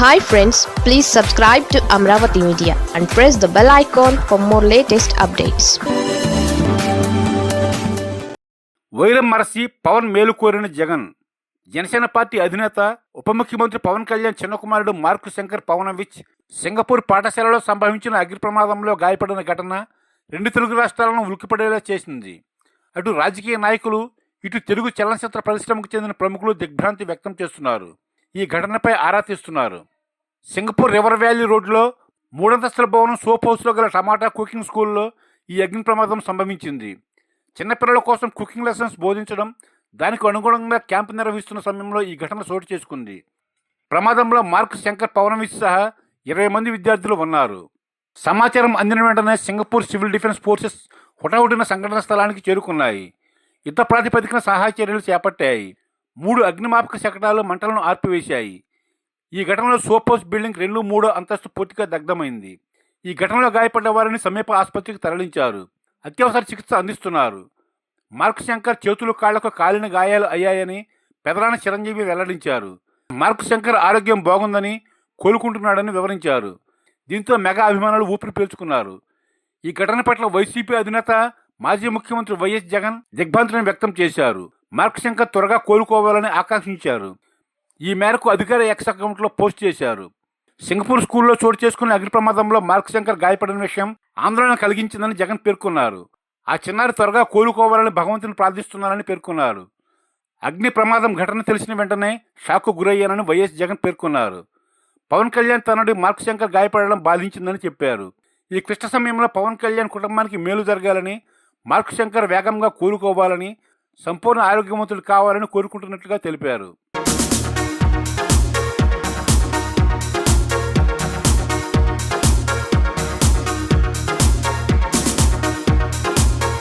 Hi friends please subscribe to Amaravati media and press the bell icon for more latest updates వైరం మరసి పవన్ మేలు కోరిన Jagan. Janasena party అధినేత ఉప ముఖ్యమంత్రి పవన్ కళ్యాణ్ చిన్న కుమారుడు మార్కు శంకర్ పవనవిచ్ సింగపూర్ పాఠశాలలో సంభవించిన అగ్ని ప్రమాదంలో గాయపడిన ఘటన రెండు తెలుగు రాష్ట్రాలను ఉలికిపడేలా చేసింది. అటు రాజకీయ నాయకులు ఇటు తెలుగు చలనచిత్ర పరిశ్రమకు చెందిన ప్రముఖులు దిగ్భ్రాంతి వ్యక్తం చేస్తున్నారు. ఈ ఘటనపై ఆరా తీస్తున్నారు. సింగపూర్ రివర్ వ్యాలీ రోడ్లో మూడంతస్తుల భవనం సోప్ హౌస్లో గల టమాటా కుకింగ్ స్కూల్లో ఈ అగ్ని ప్రమాదం సంభవించింది. చిన్నపిల్లల కోసం కుకింగ్ లెసన్స్ బోధించడం దానికి అనుగుణంగా క్యాంపు నిర్వహిస్తున్న సమయంలో ఈ ఘటన చోటు చేసుకుంది. ప్రమాదంలో మార్క్ శంకర్ పవనవిచ్ సహా ఇరవై మంది విద్యార్థులు ఉన్నారు. సమాచారం అందిన వెంటనే సింగపూర్ సివిల్ డిఫెన్స్ ఫోర్సెస్ హుటాహుటిన సంఘటన స్థలానికి చేరుకున్నాయి. యుద్ధ ప్రాతిపదికన సహాయ చర్యలు చేపట్టాయి. మూడు అగ్నిమాపక శకటాలు మంటలను ఆర్పివేశాయి. ఈ ఘటనలో సోప్ హౌస్ బిల్డింగ్ రెండు మూడో అంతస్తు పూర్తిగా దగ్ధమైంది. ఈ ఘటనలో గాయపడ్డ వారిని సమీప ఆసుపత్రికి తరలించారు. అత్యవసర చికిత్స అందిస్తున్నారు. మార్క్ శంకర్ చేతులు కాళ్ళకు కాలిన గాయాలు అయ్యాయని పెదరాన చిరంజీవి వెల్లడించారు. మార్క్ శంకర్ ఆరోగ్యం బాగుందని కోలుకుంటున్నాడని వివరించారు. దీంతో మెగా అభిమానులు ఊపిరి పీల్చుకున్నారు. ఈ ఘటన పట్ల వైసీపీ అధినేత మాజీ ముఖ్యమంత్రి వైఎస్ జగన్ దిగ్భ్రాంతిని వ్యక్తం చేశారు. మార్క్శంక త్వరగా కోలుకోవాలని ఆకాంక్షించారు. ఈ మేరకు అధికార ఎక్స్ అకౌంట్లో పోస్ట్ చేశారు. సింగపూర్ స్కూల్లో చోటు చేసుకున్న అగ్ని ప్రమాదంలో మార్క్ శంకర్ గాయపడిన విషయం ఆందోళన కలిగించిందని జగన్ పేర్కొన్నారు. ఆ చిన్నారి త్వరగా కోలుకోవాలని భగవంతుని ప్రార్థిస్తున్నారని పేర్కొన్నారు. అగ్ని ప్రమాదం ఘటన తెలిసిన వెంటనే షాక్కు గురయ్యానని వైఎస్ జగన్ పేర్కొన్నారు. పవన్ కళ్యాణ్ తనడి మార్క్ శంకర్ గాయపడడం బాధించిందని చెప్పారు. ఈ క్లిష్ట సమయంలో పవన్ కళ్యాణ్ కుటుంబానికి మేలు జరగాలని మార్క్ శంకర్ వేగంగా కోలుకోవాలని సంపూర్ణ ఆరోగ్యవంతులు కావాలని కోరుకుంటున్నట్లుగా తెలిపారు.